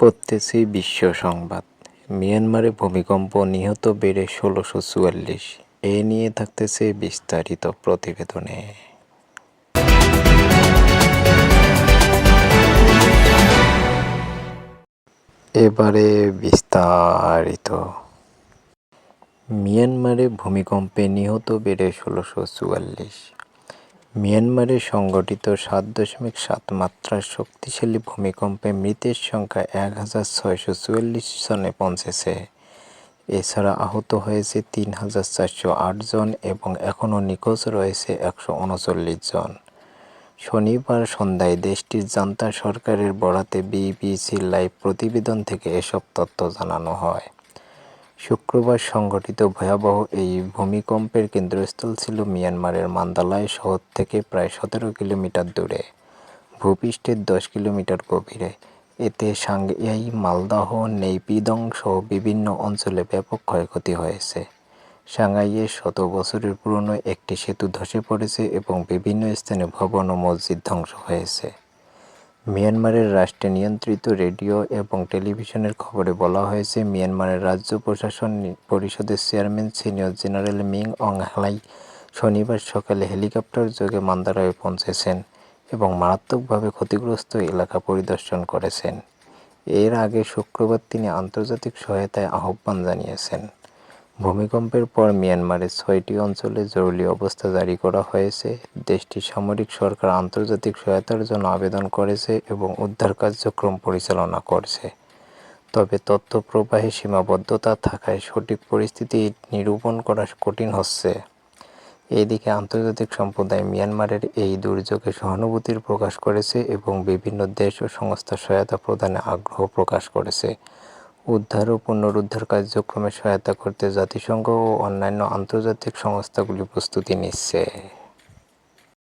পড়তেছি বিশ্ব সংবাদ। মিয়ানমারে ভূমিকম্প নিহত বেড়ে ষোলোশো চুয়াল্লিশ। এ নিয়ে থাকতেছে বিস্তারিত প্রতিবেদনে। এবারে বিস্তারিত। মিয়ানমারে ভূমিকম্পে নিহত বেড়ে ষোলোশো চুয়াল্লিশ। মিয়ানমারে সংঘটিত সাত দশমিক সাত মাত্রার শক্তিশালী ভূমিকম্পে মৃতের সংখ্যা এক হাজার ছয়শো চুয়াল্লিশ জনে পৌঁছেছে। এছাড়া আহত হয়েছে তিন হাজার চারশো আট জন এবং এখনও নিখোঁজ রয়েছে একশো উনচল্লিশ জন। শনিবার সন্ধ্যায় দেশটির জান্তা সরকারের বরাতে বিবিসির লাইভ প্রতিবেদন থেকে এসব তথ্য জানানো হয়। শুক্রবার সংঘটিত ভয়াবহ এই ভূমিকম্পের কেন্দ্রস্থল ছিল মিয়ানমারের মান্দালায় শহর থেকে প্রায় সতেরো কিলোমিটার দূরে। ভূপৃষ্ঠের দশ কিলোমিটার গভীরে। এতে সাংয়াই মালদাহ, নেইপিদং সহ বিভিন্ন অঞ্চলে ব্যাপক ক্ষয়ক্ষতি হয়েছে। সাংহাইয়ে শত বছরের পুরনো একটি সেতু ধসে পড়েছে এবং বিভিন্ন স্থানে ভবন ও মসজিদ ধ্বংস হয়েছে। মিয়ানমারের রাষ্ট্রে নিয়ন্ত্রিত রেডিও এবং টেলিভিশনের খবরে বলা হয়েছে, মিয়ানমারের রাজ্য প্রশাসন পরিষদের chairman senior general Min Aung হ্লাই শনিবার সকালে হেলিকপ্টার যোগে মান্দারায় পৌঁছেছেন এবং মারাত্মকভাবে ক্ষতিগ্রস্ত এলাকা পরিদর্শন করেছেন। এর আগে শুক্রবার তিনি আন্তর্জাতিক সহায়তায় আহ্বান জানিয়েছেন। ভূমিকম্পের পর মিয়ানমারের ছয়টি অঞ্চলে জরুরি অবস্থা জারি করা হয়েছে। দেশটির সামরিক সরকার আন্তর্জাতিক সহায়তার জন্য আবেদন করেছে এবং উদ্ধার কার্যক্রম পরিচালনা করছে। তবে তথ্য প্রবাহে সীমাবদ্ধতা থাকায় সঠিক পরিস্থিতি নিরূপণ করা কঠিন হচ্ছে। এদিকে আন্তর্জাতিক সম্প্রদায় মিয়ানমারের এই দুর্যোগে সহানুভূতির প্রকাশ করেছে এবং বিভিন্ন দেশ ও সংস্থা সহায়তা প্রদানে আগ্রহ প্রকাশ করেছে। উদ্ধার ও পুনরুদ্ধার কার্যক্রমে সহায়তা করতে জাতিসংঘ ও অন্যান্য আন্তর্জাতিক সংস্থাগুলি প্রস্তুতি নিচ্ছে।